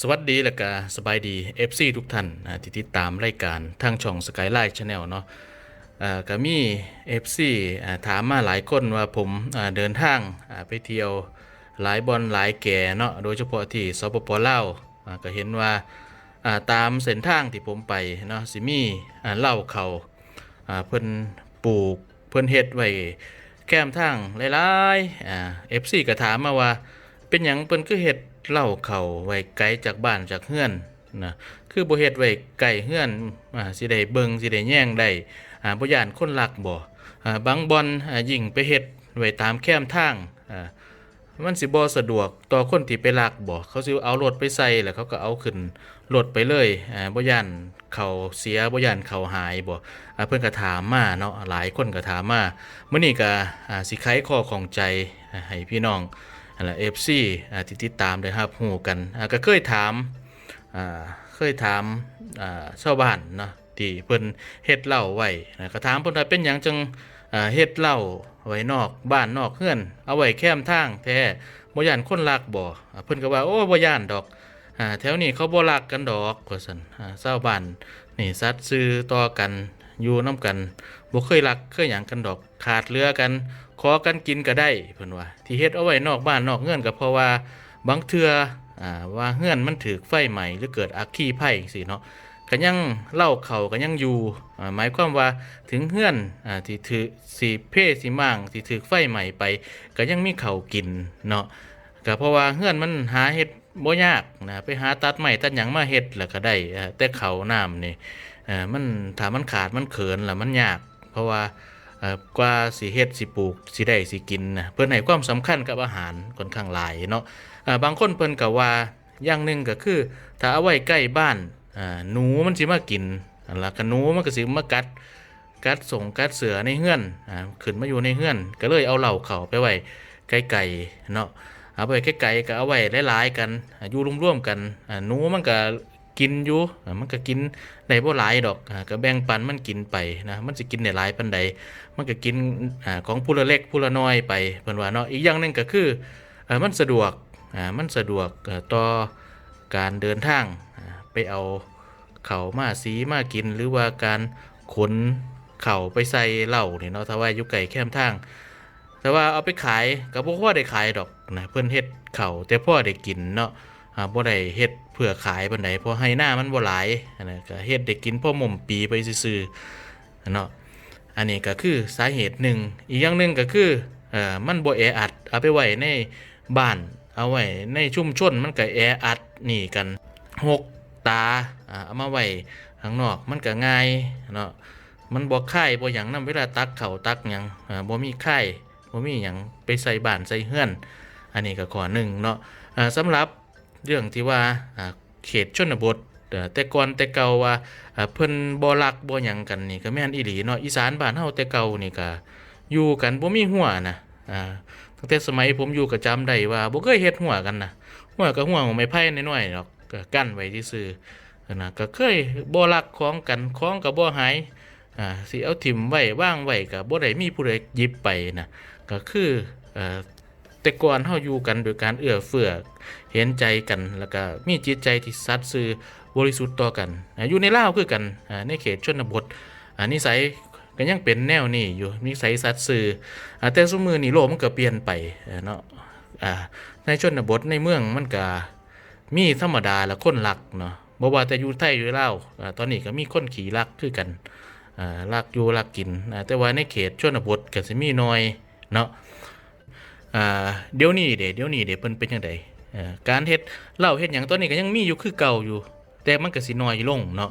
สวัสดีและก็สบายดี FC ทุกท่านนะที่ติดตามรายการทางช่อง Skyline Channel เนาะอ่าก็มี FC อ่าถามมาหลายคนว่าผมเดินทางไปเที่ยวหลายบอนหลายแก่เนาะโดยเฉพาะที่สปปลาวอ่าก็เห็นว่าตามเส้นทางที่ผมไปเนาะสิมี่เล้าเขาเพิ่นปลูกเพิ่นเฮ็ดไว้แก้มทางหลายๆอ่า FC ก็ถามมาว่าเป็นหยังเพิ่นคือเฮ็ด เล้าเข่าไว้ไกลจากบ้านจากเฮือนนะคือบ่เฮ็ดไว้ไกลเฮือนอ่าสิได้เบิ่งสิได้แย่งได้อ่าบ่ย่านคนลักบ่อ่าบางบอนอ่ายิ่งไปเฮ็ดไว้ตามแคมทางอ่ามันสิบ่สะดวกต่อคนที่ไปลักบ่เขาสิเอารถไปใส่แล้วเขาก็เอาขึ้นรถไปเลยอ่าบ่ย่านเขาเสียบ่ย่านเขาหายบ่อ่าเพิ่นก็ถามมาเนาะหลายคนก็ถามมามื้อนี้ก็อ่าสิไขข้อของใจให้พี่น้อง นั่นละเอฟซีที่ติดตามได้ครับหูกันก็เคยถามเคยถามชาวบ้านเนาะที่เพิ่นเฮ็ดเหล้าไว้ก็ถามเพิ่นว่าเป็นหยังจังเฮ็ดเหล้าไว้นอกบ้านนอกเฮือน เอาไว้แคมทางแท้บ่ย่านคนลักบ่อเพิ่นก็ว่าโอ้บ่ย่านดอกแถวนี้เขาบ่ลักกันดอกว่าซั่นอ่าชาวบ้านนี่สัตว์ซื้อต่อกันอยู่นํกันบ่เคยลักเคยหยังกันดอกขาดเหลือกัน ขอกันกินก็ได้เพิ่นว่าที่เฮ็ดเอาไว้นอกบ้านนอกเฮือนก็เพราะว่าบางเทื่ออ่าว่าเฮือนมันถูกไฟไหม้หรือเกิดอัคคีภัยจังซี่เนาะก็ยังเล้าเขาก็ยังอยู่หมายความว่าถึงเฮือนอ่าที่ถือสิเพสิมางที่ถูกไฟไหม้ไป ก็ยังมีข้ากินเนาะก็เพราะว่าเฮือนมันหาเฮ็ดบ่ยากนะไปหาตัดไม้ตัดหยังมาเฮ็ดแล้วก็ได้แต่เขาน้ำนี่เอ่อมันถ้ามันขาดมันเขินแล้วมันยาก เพราะว่า กว่าสิเฮ็ดสิปลูกสิได้สิกินนะเพิ่นให้ความสำคัญกับอาหารค่อนข้างหลายเนาะบางคนเพิ่นก็ว่าอย่างหนึ่งก็คือ ถ้าเอาไว้ใกล้บ้านหนูมันสิมากินอันละก็หนูมันก็สิมากัดกัดส่งกัดเสือในเฮือนอ่าขึ้นมาอยู่ในเฮือน ก็เลยเอาเหล่าเขาไปไว้ไกลๆเนาะเอาไปไกลๆก็เอาไว้หลายๆกันอยู่ร่วมๆกันหนูมันก็ กินอยู่มันก็กินได้บ่หลายดอกก็แบ่งปันมันกินไปนะมันสิกินได้หลายปานใดมันก็กินของผู้ละเล็กผู้ละน้อยไปเพิ่นว่าเนาะอีกอย่างหนึงก็คือมันสะดวกมันสะดวกต่อการเดินทางไปเอาเข่ามาสีมากินหรือว่าการขนเข่าไปใส่เหล้านี่เนาะถ้าว่าอยู่ไกลแคมทาง แต่ว่าเอาไปขายก็บ่พอได้ขายดอกนะเพิ่นเฮ็ดเข่าแต่พ่อได้กินเนาะ บ่ได้เฮ็ดเพื่อขายปานใดเพราะให้หน้ามันบ่หลายอันนั้นก็เฮ็ดได้กินพอหม่มปีไปซื่อๆเนาะอันนี้ก็คือสาเหตุหนึ่งอีกอย่างหนึ่งก็คือเอ่อมันบ่แออัดเอาไปไว้ในบ้านเอาไว้ในชุมชนมันก็แออัดนี่กันหกตาเอามาไว้ข้างนอกมันก็ง่ายเนาะมันบ่ค่บ่หยังนำเวลาตักเข้าตักหยังอ่าบ่มีค่บ่มีหยังไปใส่บ้านใส่เฮือน อันนี้ก็ข้อหนึ่งเนาะอ่าสำหรับ เรื่องที่ว่าเขตชนบทแต่ก่อนแต่เก่าว่าเพิ่นบ่รักบ่หยังกันนี่ก็แม่นอีหลีเนาะอีสานบ้านเฮาแต่เก่านี่ก็อยู่กันบ่มีหัวนะอ่าตั้งแต่สมัยผมอยู่ก็จำได้ว่าบ่เคยเฮ็ดหัวกันนะหัวก็หัวของไม้ไผ่น้อยๆดอกก็กั้นไว้ซื่อนะก็เคยบ่รักของกันของก็บ่หายอ่าสิเอาถิ่มไว้วางไว้ก็บ่ได้มีผู้ใดหยิบไปนะก็คือเอ่อ แต่ก่อนเฮาอยู่กันโดยการเอื้อเฟื้อเห็นใจกันแล้วก็มีจิตใจที่สัตย์ซื่อบริสุทธิ์ต่อกันอยู่ในลาวคือกันในเขตชนบทอ่านิสัยก็ยังเป็นแนวนี้อยู่นิสัยสัตว์ซื่อแต่สมือนี่โลกมันก็เปลี่ยนไปเนาะในชนบทในเมืองมันก็มีธรรมดาและคนรักเนาะบ่ว่าแต่อยู่ไทยอยู่ลาวอ่าตอนนี้ก็มีคนขี่รักคือกันอ่ารักอยู่รักกินแต่ว่าในเขตชนบทก็สิมีน้อยเนาะ อ่าเดี๋ยวนี้เดเดี๋ยวนี้เดเพิ่นเป็นจังไดเอ่อการเฮ็ดเล้าเฮ็ดหยังตอนนี้ก็ยังมีอยู่คือเก่าอยู่ แต่มันก็สิน้อยลงเนาะ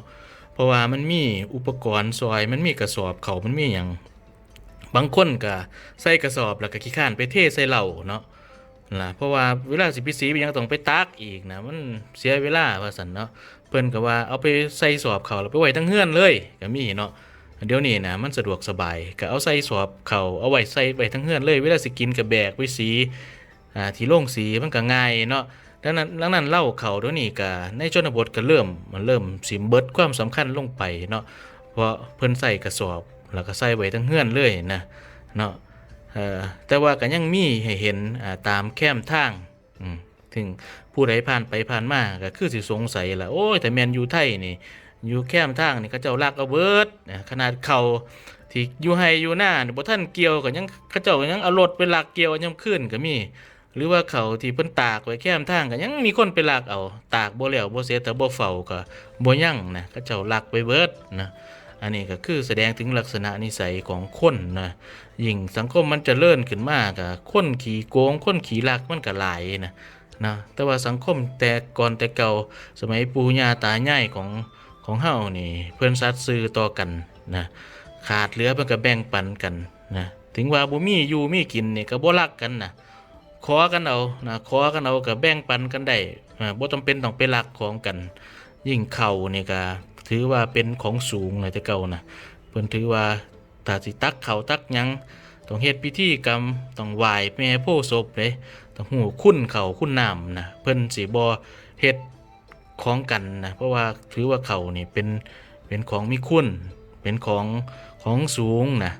เพราะว่ามันมีอุปกรณ์ซอยมันมีกระสอบเขามันมีอย่างบางคนก็ใส่กระสอบแล้วก็ขี้ข้านไปเทใส่เหล้าเนาะล่ะเพราะว่าเวลาสิไปสีไปหยังต้องไปตักอีกนะมันเสียเวลาว่าซั่นเนาะเพิ่นก็ว่าเอาไปใส่สอบเขาแล้วไปไว้ทั้งเฮือนเลยก็มีเนาะ เดี๋ยวนี้นะมันสะดวกสบายก็เอาใส่สอบเขาเอาไว้ใส่ไว้ทั้งเฮือนเลยเวลาสิกินก็แบกไว้สีอ่าที่โล่งสีมันก็ง่ายเนาะดังนั้นดังนั้นเล่าเขาเดี๋ยวนี้ก็ในชนบทก็เริ่มมันเริ่มสิมเบิดความสำคัญลงไปเนาะเพราะเพิ่นใส่กระสอบแล้วก็ใส่ไว้ทั้งเฮือนเลยนะเนาะแต่ว่าก็ยังมีให้เห็นตามแคมทางถึงผู้ใดผ่านไปผ่านมาก็คือสิสงสัยล่ะโอ้ยแต่แมนอยู่ไทยนี่ อยู่แคมทางนี่เขาเจ้าลักเอาเบิดนะขนาดเขาที่อยู่ให้อยู่หน้านี่บ่ท่านเกี่ยวก็ยังเขาเจ้าก็ยังเอารถไปลักเกี่ยวยามคืนก็มี หรือว่าเขาที่เพิ่นตากไว้แคมทางก็ยังมีคนไปลักเอา ตากบ่แล้วบ่เสียแต่บ่เฝ้าก็บ่ยั่งนะเขาเจ้าลักไปเบิดนะอันนี้ก็คือแสดงถึงลักษณะนิสัยของคนนะยิ่งสังคมมันจเจริญขึ้นมากก็คนขี้โกง คนขี้ลักมันก็หลายนะนะแต่ว่าสังคมแต่ก่อนแต่เก่าสมัยปู่ย่าตายายของ ของเฮานี่เพื่อนซัดซื้อต่อกันนะขาดเหลือเพิ่นก็แบ่งปันกันนะถึงว่าบ่มีอยู่มีกินนี่ก็บ่รักกันนะขอกันเอานะขอกันเอาก็แบ่งปันกันได้อ่าบ่จำเป็นต้องไปรักของกัน ยิ่งเข้านี่ก็ถือว่าเป็นของสูงเลยแต่เก่านะเพิ่นถือว่าถ้าสิตักเข้าตักยังต้องเฮ็ดพิธีกรรมต้องไหว้แม่โพศพเด้ต้องฮู้คุณข้าคุณน้ำนะเพิ่นสิบ่เฮ็ด ของกันนะเพราะว่าถือว่าเขานี่เป็นเป็นของมีคุณเป็นของของสูงนะ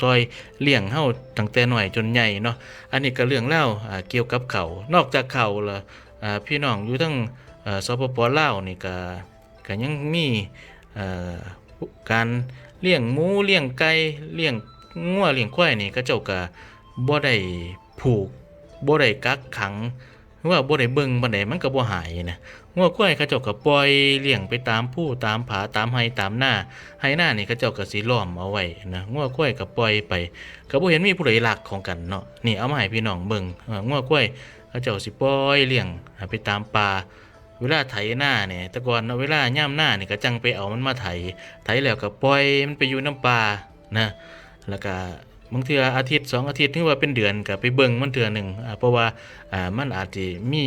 ซอยเลี้ยงเฮาตั้งแต่หน่อยจนใหญ่เนาะอันนี้ก็เรื่องเล่าเกี่ยวกับเขานอกจากเขาละพี่น้องอยู่ทั้งเอ่อสปปลาวนี่ก็ก็ยังมีการเลี้ยงหมูเลี้ยงไก่เลี้ยงงัวเลี้ยงควายนี่ก็เจ้าก็บ่ได้ผูกบ่ได้กักขัง ว่าบ่ได้เบิ่งบันไดมันก็บ่หายนะงัวควายเขาเจ้าก็ปล่อยเลี้ยงไปตามผู้ตามผาตามไห้ตามหน้าไห้หน้านี่เขาเจ้าก็สิล้อมเอาไว้นะงัวควายก็ปล่อยไปก็บ่เห็นมีผู้ใดลักของกันเนาะนี่เอามาให้พี่น้องเบิ่งงัวควายเขาเจ้าสิปล่อยเลี้ยงไปตามป่าเวลาไถหน้าเนี่ยแต่ก่อนเวลาย่ำหน้านี่ก็จังไปเอามันมาไถไถแล้วก็ปล่อยมันไปอยู่น้ำป่านะแล้วก็ บางเทื่ออาทิตย์สองอาทิตย์ถึงว่าเป็นเดือนก็ไปเบิ่งมันเทื่อหนึ่งอ่าเพราะว่าอ่ามันอาจจะมี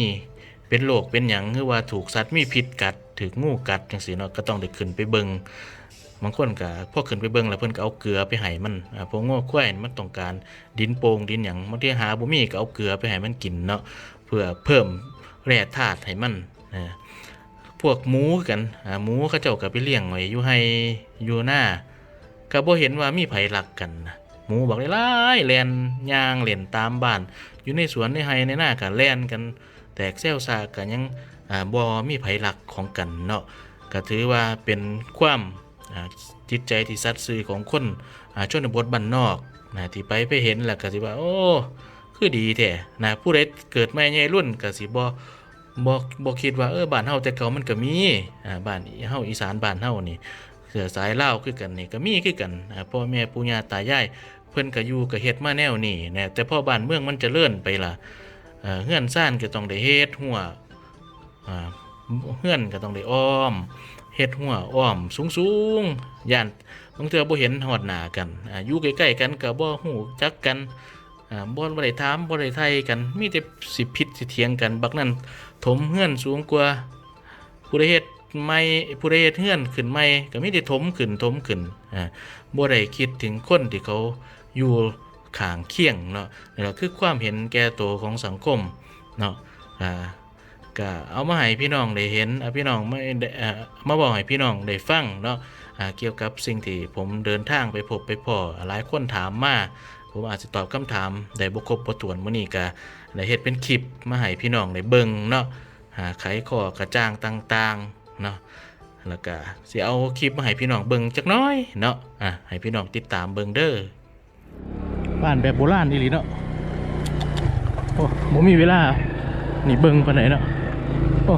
เป็นโรคเป็นหยังคือว่าถูกสัตว์มีพิษกัดถูกงูกัดจังซี่เนาะก็ต้องได้ขึ้นไปเบิงบางคนก็พอขึ้นไปเบิงแล้วเพิ่นก็เอาเกลือไปให้มันอ่าเพราะง้อควายนี่มันต้องการดินโป่งดินหยังบางทีหาบ่มีก็เอาเกลือไปให้มันกินเนาะเพื่อเพิ่มแร่ธาตุให้มันนะพวกหมูกันอ่าหมูเขาเจ้าก็ไปเลี้ยงไว้อยู่ให้อยู่หน้าก็บ่เห็นว่ามีไผรักกันนะ หมูบอกหลายๆแล่นยางเล่นตามบ้าน อยู่ในสวนในไร่ในหน้าก็แล่นกัน แตกเซลซากันยังอ่าบ่มีไผหลักของกันเนาะก็ถือว่าเป็นความจิตใจที่สัตย์ซื่อของคนอ่าชนบทบ้านนอกนะที่ไปไปเห็นแหล้วก็สิว่า โอ้คือดีแท้นะผู้ใดเกิดมาใหญ่รุ่นก็สิบ่บ่บ่คิดว่าเออบ้านเฮาแต่เก่ามันก็มีอ่าบ้านเฮาอีสานบ้านเฮานี่เสือสายเล่าคือกันนี่ก็มีคือกันพ่อแม่ปู่ย่าตายาย เพิ่นก็อยู่ก็เฮ็ดมาแนวนี้นะแต่พอบ้านเมืองมันจะเจริญไปล่ะเอ่อเฮือนซ่านก็ต้องได้เฮ็ดหัวเฮือนก็ต้องได้อ้อมเฮ็ดหัวอ้อมสูงสูงๆย่านบางเทื่อบ่เห็นฮอดหน้ากันออยู่ใกล้ๆกันก็บ่ฮู้จักกันอ่าบ่บ่ได้ถามบ่ได้ไทยกันมีแต่สิผิดสิเถียงกันบักนั้นถมเฮือนสูงกว่าผู้ใดเฮ็ดไม่ผู้ใดเฮ็ดเฮือนขึ้นใหม่ก็มีแต่ถมขึ้นถมขึ้นอ่าบ่ได้คิดถึงคนที่เขา อยู่ข้างเคียงเนาะนี่แหละคือความเห็นแก่ตัวของสังคมเนาะอ่าก็เอามาให้พี่น้องได้เห็นเอาพี่น้องไม่ได้อ่มาบอกให้พี่น้องได้ฟังเนาะอ่าเกี่ยวกับสิ่งที่ผมเดินทางไปพบไปพอหลายคนถามมาผมอาจจะตอบคำถามได้บ่ครบบ่ถ้วนมื้อนี้ก็ได้เฮ็ดเป็นคลิปมาให้พี่น้องได้เบิ่งเนาะหาไขข้อกระจ่างต่างๆเนาะแล้วก็สิเอาคลิปมาให้พี่น้องเบิ่งจักน้อยเนาะอะให้พี่น้องติดตามเบิ่งเด้อ บ้านแบบโบราณนี่หลีเนาะโอ้ผมมีเวลา นี่เบิ่งปไหนเนาะโอ้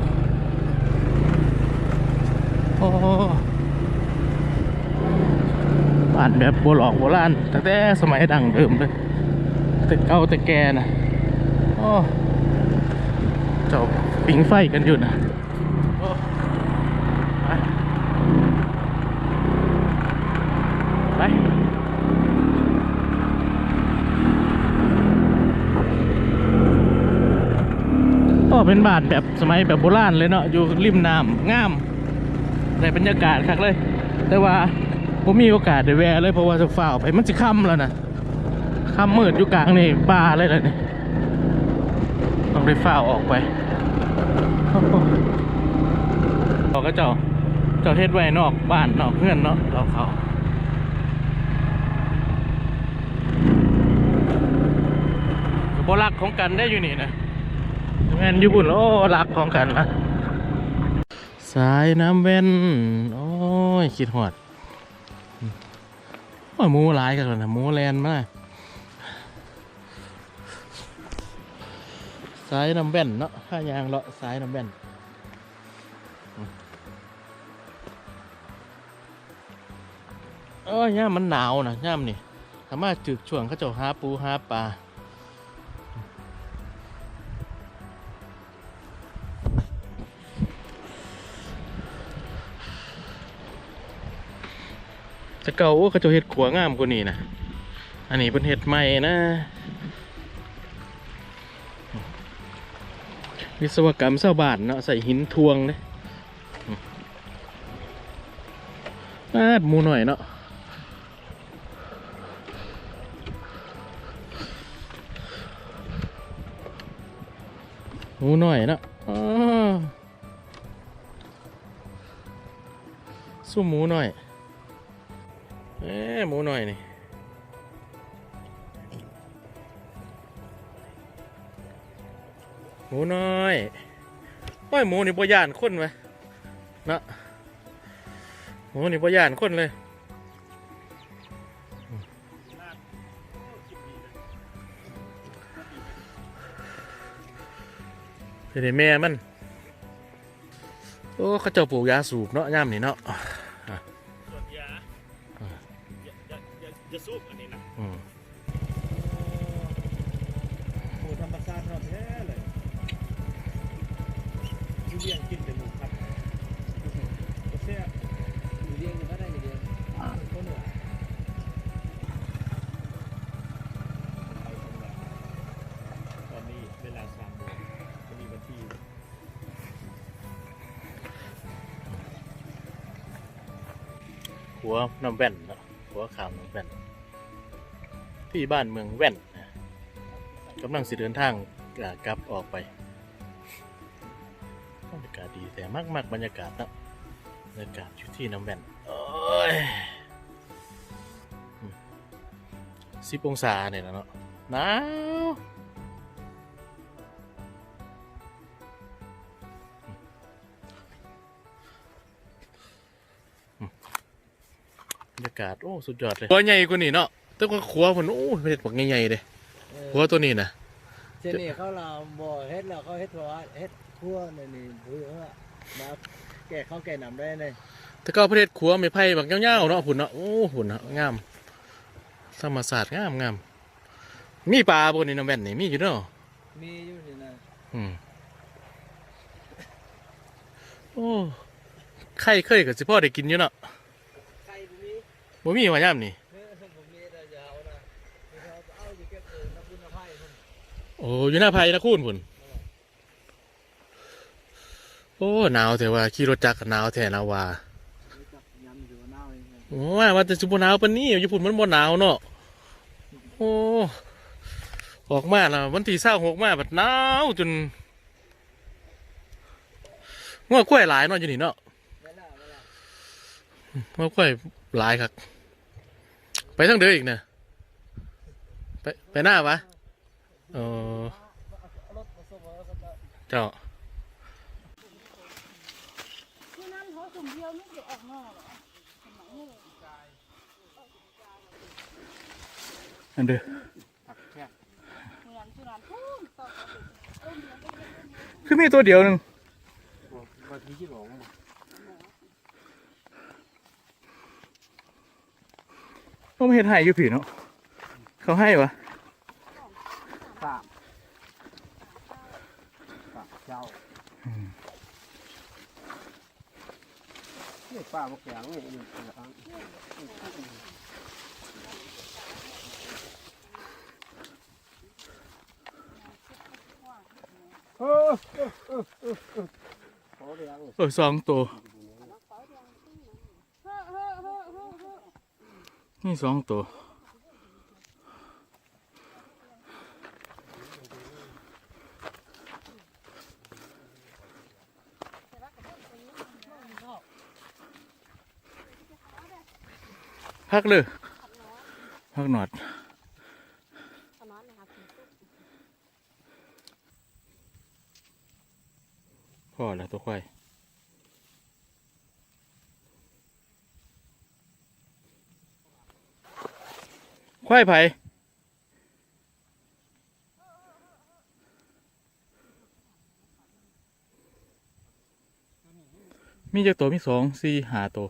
โอ้บ้านแบบโบหลอกโบราณตั้งแต่สมัยดังเดิมเลยแต่เก่าแต่แก่นะโอ้เจ้าปิงไฟกันอยู่นะโอ้ไปไป ก็ เป็นบ้านแบบสมัยแบบโบราณเลยเนาะอยู่ริมน้ำงามในบรรยากาศคักเลย แต่ว่าผมมีโอกาสได้แวะเลยเพราะว่าจะฝ่าออกไปมันจะค่ำแล้วนะค่ำมืดอยู่กลางนี่ป่าเลยเลยนี่ต้องได้ฝ่าออกไปโอ้โหเราก็เจ้าเจ้าเทศไว้นอกบ้านนอกเพื่อนเนาะเราเขาก็บรักของกันได้อยู่นี่นะ แม่นอยู่บุญโอ้รักของกันนะสายน้ำเว้น โอ้ยคิดหอดโอ้ยหมูหลายกันแล้วนะหมูแลนมาสายน้ำเว้นเนาะข้ายางเลาะสายน้ำเว้นเอ้ยย่ามมันหนาวนะย่ามนี่สามารถจึกช่วงเขาเจ้าหาปูหาปลา เก่าโอ้เขาจะเห็ดขัวงามกว่านี้นะอันนี้เป็นเห็ดใหม่นะ วิศวกรรมเศร้าบานเนาะใส่หินทวงเนี่ยนาดหมูหน่อยเนาะหมูหน่อยเนาะอ้อสู้หมูหน่อย หมูหน่อยนี่หมูน้อยโอ้ยหมูนี่บ่ย่านคนไหมนะหมูนี่บ่ย่านคนเลยเป็นไอ้แม่มัน โอ้เขาเจ้าปลูกยาสูบเนาะย่ามนี่เนาะ เรียนกินแต่หมูครับโอเคอยู่เรียงก็ได้อยู่เรียงคนเหนือตอนนี้เวลาสามโมงวันนี้วันที่หัวน้ำแว่นเนะหัวขาวน้ำแว่น ที่บ้านเมืองแว่นนะกำลังสิเดินทางกลับออกไป มากมากๆบรรยากาศเนาะบรรยากาศอยู่ที่น้ำแว่นโอ้ยสิบองศาเนี่ยนะเนาะหนาวบรรยากาศ โอ้ สุดยอดเลยหัวใหญ่กว่านี่เนาะแต่ว่าขัวผนโอ้เห็ดบักใหญ่ๆเลยหัวตัวนี้นะเจนี่เขาเราบ่เฮ็ดแล้วเขาเฮ็ดตัวเฮ็ดคั่วนี่นี่เพื่อ มาแก่ข้าวแก่น้ำได้เลยแต่ก็ประเทศขัวไม่ไผ่บักเงี้ยวๆเนาะผุนเนาะโอ้ผุนเนาะงาม ธรรมศาสตร์งามงามมีปลาบนนี้น้ำแว่นนี่มีอยู่เนาะมีอยู่นี่นะอืมโอ้ไข่เคยกับสิพ่อได้กินอยู่เนาะใครบ่มีบ่มีว่าย่ำนี่เฮ้ยผมมีแต่ยาวนะมีเขาเอาอยู่เก็บเออน้ำบุญน้ำไผ่พุ่นโอ้อยู่หน้าไผ่นะคุณผุน โอ้หนาวแต่ว่าขี่รถจักรหนาวแท้หนาวว่ารู้จักยำอยู่หน้าเองนะโอ้ยว่าแต่สุบหนาวปานนี้อยู่พุ่นมันบ่หนาวเนาะโอ้ออกมาแล้ววันที่เศร้าหกมาบัดหนาวจนง้อกล้วยหลายเนาะอยู่นี่เนาะวลาเวลาง้อกล้วยหลายครับไปทางเดินอีกนะไปไปหน้าวะเออเจ้า ที่นั่นเขาสุ่มเดียวนี่จะออกนอกเหรอสมัยนี้ อั นั่นตอกกระดิ่งต้มเดียวก็เยอคือมีตัวเดียวหนึ่งต้องมาเฮ็ดให้อยู่ผีเนาะเขาให้วะสามสามเจ้านี่ป้ามาแข็งนี่นี่นะครับ เออเออเออเออเออขอเรียง เออสองตัวนี่สองตัวพักเลยพักหนอด ขนอนนะครับ ควายไผ่มีจักตัวมีสองสี่หาตัว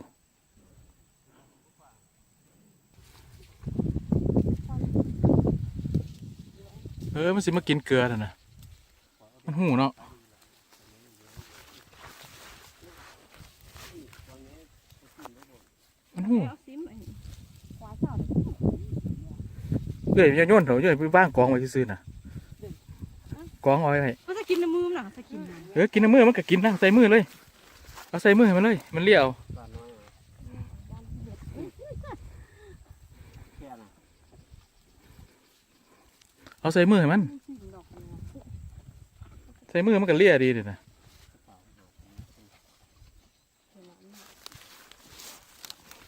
เออ มันสิมากินเกลือน่ะนะมันหูเนาะมันหู เอาซิมไอ้ขวาเสา เอ้ยอย่าโยนเถอะเอ้ยไปบ้างกองไว้ซื่อๆน่ะกองเอาไว้ให้ก็จะกินน้ำมือมันหรอจะกินน้ำเออกินน้ำมือมันก็กินนะใส่มือเลยเอาใส่มือให้มันเลย มันเลี้ยวปลาน้อยแค่น่ะเอาใส่มือให้มันสิ่งดอกเนี่ยใส่มือมันก็เลี้ยดีเลยนะ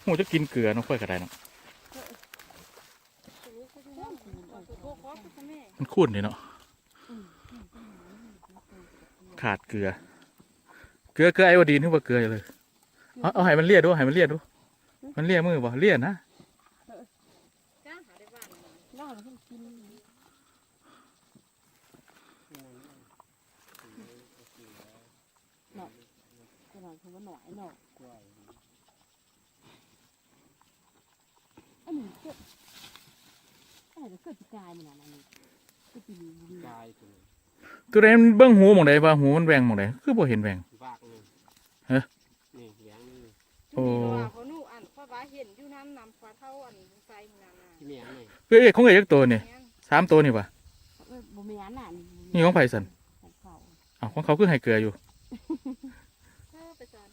หูจะกินเกลือเน้องค่อยกระไดเนาะ โอ้โหแม่มันคุ้นดีเนาะขาดเกลือ เกลือเกลือไอโอดีนที่ว่าเกลือเลยเอาเอาให้มันเลียดูให้มันเลียดู มันเลียมือบ่เลียนะจ้าหาได้บ้านล่อแล้วมันกินเนาะกระหน่อยคือว่าหน่อยเนาะกล้วยอันนี้เกิดอันนี้เกิดปีกายมันอะไรนี่ ก็ปีนี้ดีกายตัวตัวใดมันเบิ้งหูหมองใดว่าหูมันแหวงหมองใดคือบ่เห็นแหวง บากเลยฮะ นี่เลี้ยงนี่โอ้ เขาหนูอันเพราะว่าเห็นอยู่น้ำนำฟ้าเท่าอันใส่มันน่ะที่เลี้ยงนี่เอ้ยเอ้ยของเอ้ยจักตัวนี่สามตัวนี่ปะเออบ่มีอันน่ะนี่ของไผสันของเขาอ้าวของเขาคือให้เกลืออยู่เออไปสอน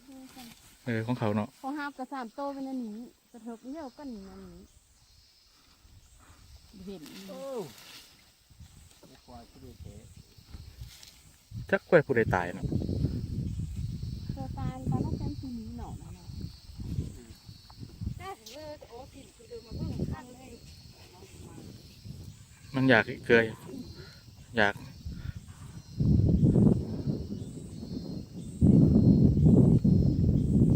เออของเขาเนาะเขาห้าบกระสามโตเป็นอันนี้กระเทิบเยี่ยวกันอันนี้เห็นโอ้ไม่ จักกล้วยผู้ใดตายเนาะเธอตาตาลูกแก้มทีนี้หน่อนะเนาะจ้าถึงเลยโอ้ผิดคือเดิมมาเพิ่งขั้นอยากเกยอยาก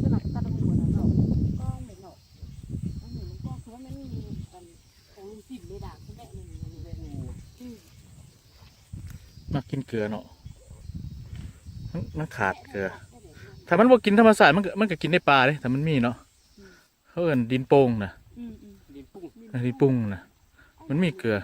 สลับตาดหัวนะเนาะก็เหม็นเนาะก็เหม็นมันก็คือว่ามันมีกันของลุงสิบเลยด่างใช่ไหมนี่นี่ เล่นนี่นะ อืม มากิน เกลือเนาะมันมันขาดเกลือ ถ้ามันบ่กินธรรมศาสตร์มันก็มันก็กินในปลาเลยแต่มันมีเนาะเขาเอิ้นดินโป่งนะอืมอืมดินปุ้งดินปุ้งนะมันมีเกลือ